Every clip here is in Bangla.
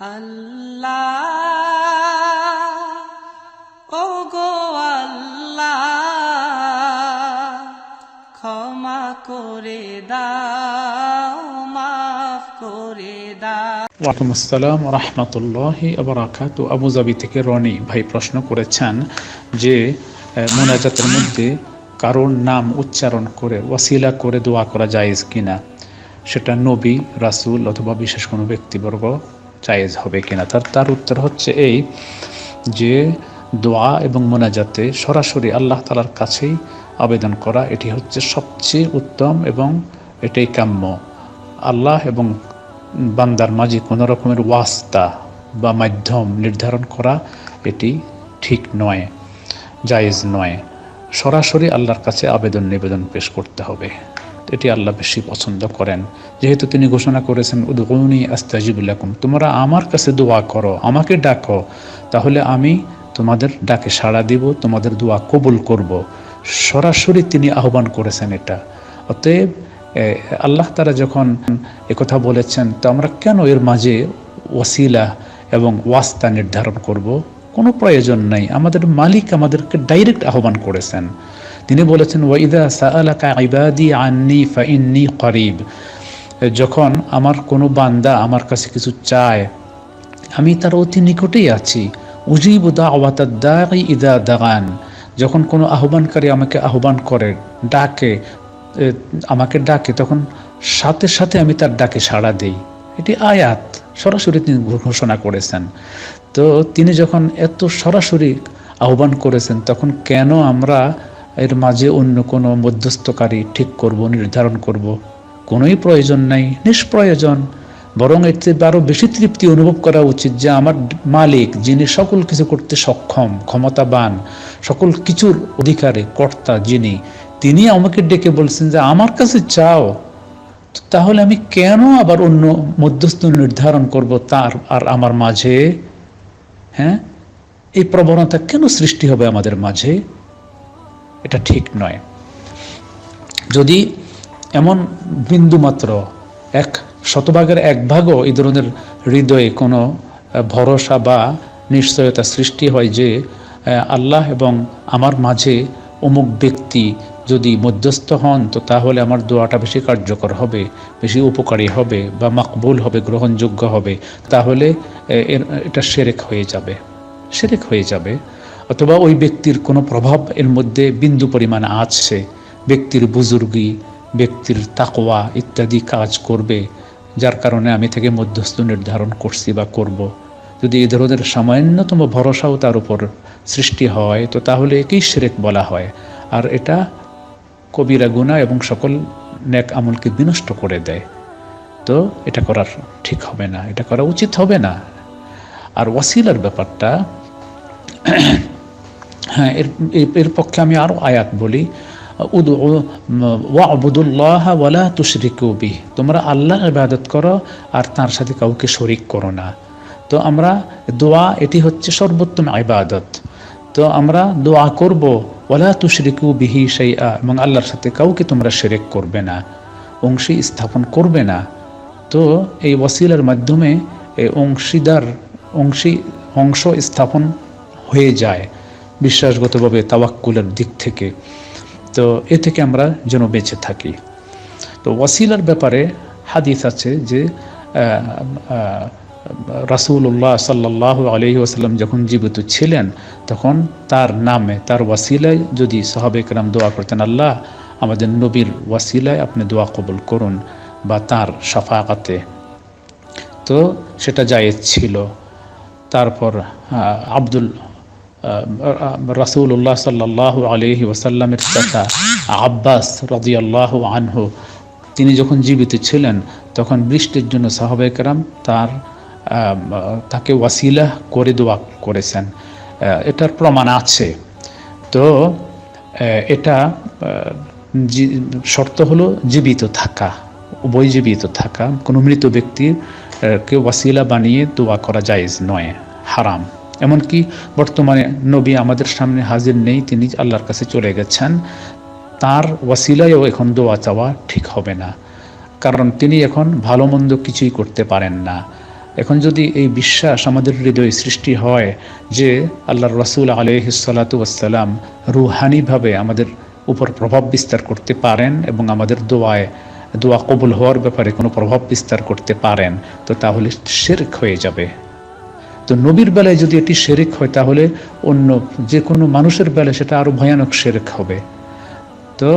আল্লাহ ও গো আল্লাহ, ক্ষমা করে দাও, মাফ করে দাও। ওয়ালাইকুম আসসালাম রহমতুল্লাহি আবরাকাত আবুজাবি থেকে রনি ভাই প্রশ্ন করেছেন যে মোনাজাতের মধ্যে কারোর নাম উচ্চারণ করে, ওয়াসিলা করে দোয়া করা জায়েজ কিনা? সেটা নবী, রাসূল অথবা বিশেষ কোনো ব্যক্তিবর্গ জায়েজ হবে কিনা? তার তার উত্তর হচ্ছে এই যে দোয়া এবং মোনাজাতে সরাসরি আল্লাহ তালার কাছেই আবেদন করা, এটি হচ্ছে সবচেয়ে উত্তম এবং এটাই কাম্য। আল্লাহ এবং বান্দার মাঝে কোনো রকমের ওয়াস্তা বা মাধ্যম নির্ধারণ করা এটি ঠিক নয়, জায়েজ নয়। সরাসরি আল্লাহর কাছে আবেদন নিবেদন পেশ করতে হবে। এটি আল্লাহ বেশি পছন্দ করেন। যেহেতু তিনি ঘোষণা করেছেন, উদ্গৌনি আস্তাজিবুল্লাকুম তোমরা আমার কাছে দোয়া করো, আমাকে ডাকো, তাহলে আমি তোমাদের ডাকে সাড়া দিব, তোমাদের দোয়া কবুল করব। সরাসরি তিনি আহ্বান করেছেন এটা। অতএব আল্লাহ তারা যখন একথা বলেছেন, তো আমরা কেন এর মাঝে ওয়াসিলা এবং ওয়াস্তা নির্ধারণ করব? কোনো প্রয়োজন নাই। আমাদের মালিক আমাদেরকে ডাইরেক্ট আহ্বান করেছেন। তিনি বলেছেন, ওয়াইদা সাআলাকা ইবাদি আন্নি ফাইন্নি করিব। যখন আমার কোনো বান্দা আমার কাছে কিছু চায়, আমি তার অতি নিকটেই আছি। উজিব দাওয়াতাদ্দাই ইদা দাগান। যখন কোনো আহ্বানকারী আমাকে আহ্বান করে, ডাকে আমাকে ডাকে, তখন সাথে সাথে আমি তার ডাকে সাড়া দেই। এটি আয়াত, সরাসরি তিনি ঘোষণা করেছেন। তো তিনি যখন এত সরাসরি আহ্বান করেছেন, তখন কেন আমরা এর মাঝে অন্য কোনো মধ্যস্থকারী ঠিক করব, নির্ধারণ করব। কোনোই প্রয়োজন নাই, নিষ্প্রয়োজন। বরং এর চেয়ে আরও বেশি তৃপ্তি অনুভব করা উচিত যে আমার মালিক, যিনি সকল কিছু করতে সক্ষম, ক্ষমতাবান, সকল কিছুর অধিকারে, কর্তা যিনি, তিনি আমাকে ডেকে বলছেন যে, আমার কাছে চাও। তাহলে আমি কেন আবার অন্য মধ্যস্থ নির্ধারণ করব তার আর আমার মাঝে? হ্যাঁ? এই প্রবণতা কেন সৃষ্টি হবে আমাদের মাঝে? এটা ঠিক নয়। যদি এমন বিন্দুমাত্র এক শতভাগের এক ভাগও এই ধরনের হৃদয়ে কোনো ভরসা বা নিশ্চয়তা সৃষ্টি হয় যে আল্লাহ এবং আমার মাঝে অমুক ব্যক্তি যদি মধ্যস্থ হন, তো তাহলে আমার দোয়াটা বেশি কার্যকর হবে, বেশি উপকারী হবে বা মাকবুল হবে, গ্রহণযোগ্য হবে। তাহলে এটা সেরেক হয়ে যাবে, সেরেক হয়ে যাবে। অথবা ওই ব্যক্তির কোনো প্রভাব এর মধ্যে বিন্দু পরিমাণ আছে। ব্যক্তির বুজুর্গি, ব্যক্তির তাকোয়া ইত্যাদি কাজ করবে, যার কারণে আমি থেকে মধ্যস্থ নির্ধারণ করছি বা করব। যদি এই ধরনের সামান্যতম ভরসাও তার উপর সৃষ্টি হয়, তো তাহলে একেই সেরেক বলা হয়। আর এটা কবিরা গুণা এবং সকল ন্যাক আমলকে বিনষ্ট করে দেয়। তো এটা করার ঠিক হবে না, এটা করা উচিত হবে না। আর ওয়াসিলার ব্যাপারটা হ্যাঁ এর, এর- পক্ষে আমি আরও আয়াত বলি। উদু ওয়াবুদুল্লাহ ওয়ালা তুশরিকু বিহ। তোমরা আল্লাহর ইবাদত করো আর তার সাথে কাউকে শরিক করো না। তো আমরা দোয়া, এটি হচ্ছে সর্বোত্তম ইবাদত। তো আমরা দোয়া করব, ওয়ালা তুশরিকু বিহি সেই এবং আল্লাহর সাথে কাউকে তোমরা শিরিক করবে না, অংশী স্থাপন করবে না। তো এই ওয়াসিলার মাধ্যমে এই অংশীদার, অংশী অংশ স্থাপন হয়ে যায়। বিশ্বাসগতভাবে তাওয়াক্কুলের দিক থেকে। তো এ থেকে আমরা যেন বেঁচে থাকি। তো ওয়াসিলার ব্যাপারে হাদিস আছে যে রাসুল্লাহ সাল্লাহ আলহি আসাল্লাম যখন জীবিত ছিলেন, তখন তার নামে, তার ওয়াসিলায় যদি সাহাবেকরাম দোয়া করতেন, আল্লাহ, আমাদের নবীর ওয়াসিলায় আপনি দোয়া কবুল করুন বা তার সাফাকাতে তো সেটা জায়েজ ছিল। তারপর আব্দুল রাসুল্লাহ সাল্লাহ আলহি ওসাল্লামের চাচা আব্বাস রাজিয়াল্লাহ আনহু, তিনি যখন জীবিত ছিলেন, তখন বৃষ্টির জন্য সাহাবেকরাম তার তাকে ওয়াসিলা করে দোয়া করেছেন। এটার প্রমাণ আছে। তো এটা শর্ত হলো জীবিত থাকা, উভয় জীবিত থাকা। কোনো মৃত ব্যক্তির কে ওয়াসিলা বানিয়ে দোয়া করা যায় নয়, হারাম। এমনকি বর্তমানে নবী আমাদের সামনে হাজির নেই, তিনি আল্লাহর কাছে চলে গেছেন। তার ওয়াসিলায়ও এখন দোয়া চাওয়া ঠিক হবে না, কারণ তিনি এখন ভালো মন্দ কিছুই করতে পারেন না। এখন যদি এই বিশ্বাস আমাদের হৃদয়ে সৃষ্টি হয় যে আল্লাহর রসুল আলহিসাল্লাতু আসসালাম রুহানিভাবে আমাদের উপর প্রভাব বিস্তার করতে পারেন এবং আমাদের দোয়ায়, দোয়া কবুল হওয়ার ব্যাপারে কোনো প্রভাব বিস্তার করতে পারেন, তো তাহলে শেরক হয়ে যাবে। তো নবীর বেলায় যদি এটি শেরেক হয়, তাহলে অন্য যে কোনো মানুষের বেলায় সেটা আরও ভয়ানক শেরেক হবে। তো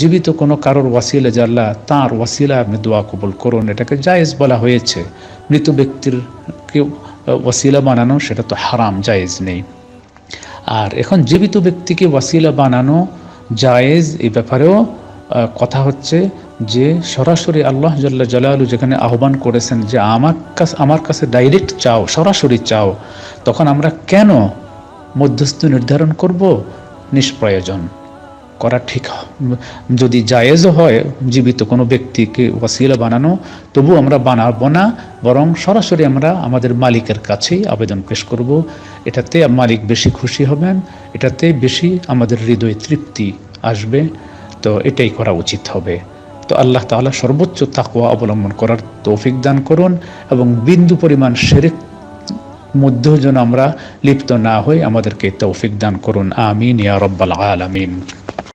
জীবিত কোনো কারোর ওয়াসিলা জাল্লা তাঁর ওয়াসিলা আপনি দোয়া কবুল করুন, এটাকে জায়েজ বলা হয়েছে। মৃত ব্যক্তির কেউ ওয়াসিলা বানানো, সেটা তো হারাম, জায়েজ নেই। আর এখন জীবিত ব্যক্তিকে ওয়াসিলা বানানো জায়েজ এই ব্যাপারেও কথা হচ্ছে যে সরাসরি আল্লাহ জাল্লা জালালু যেখানে আহ্বান করেছেন যে আমার কাছে আমার কাছে ডাইরেক্ট চাও, সরাসরি চাও, তখন আমরা কেন মধ্যস্থ নির্ধারণ করব? নিষ্প্রয়োজন। করা ঠিক যদি জায়েজও হয় জীবিত কোনো ব্যক্তিকে ওয়াসিলা বানানো, তবু আমরা বানাবো না, বরং সরাসরি আমরা আমাদের মালিকের কাছেই আবেদন পেশ করব। এটাতে মালিক বেশি খুশি হবেন, এটাতে বেশি আমাদের হৃদয় তৃপ্তি আসবে। তো এটাই করা উচিত হবে। তো আল্লাহ তালা সর্বোচ্চ তাকওয়া অবলম্বন করার তৌফিক দান করুন এবং বিন্দু পরিমাণ শেরেক মধ্যেও যেন আমরা লিপ্ত না হই, আমাদেরকে তৌফিক দান করুন। আমিন ইয়া রব্বাল আলামিন।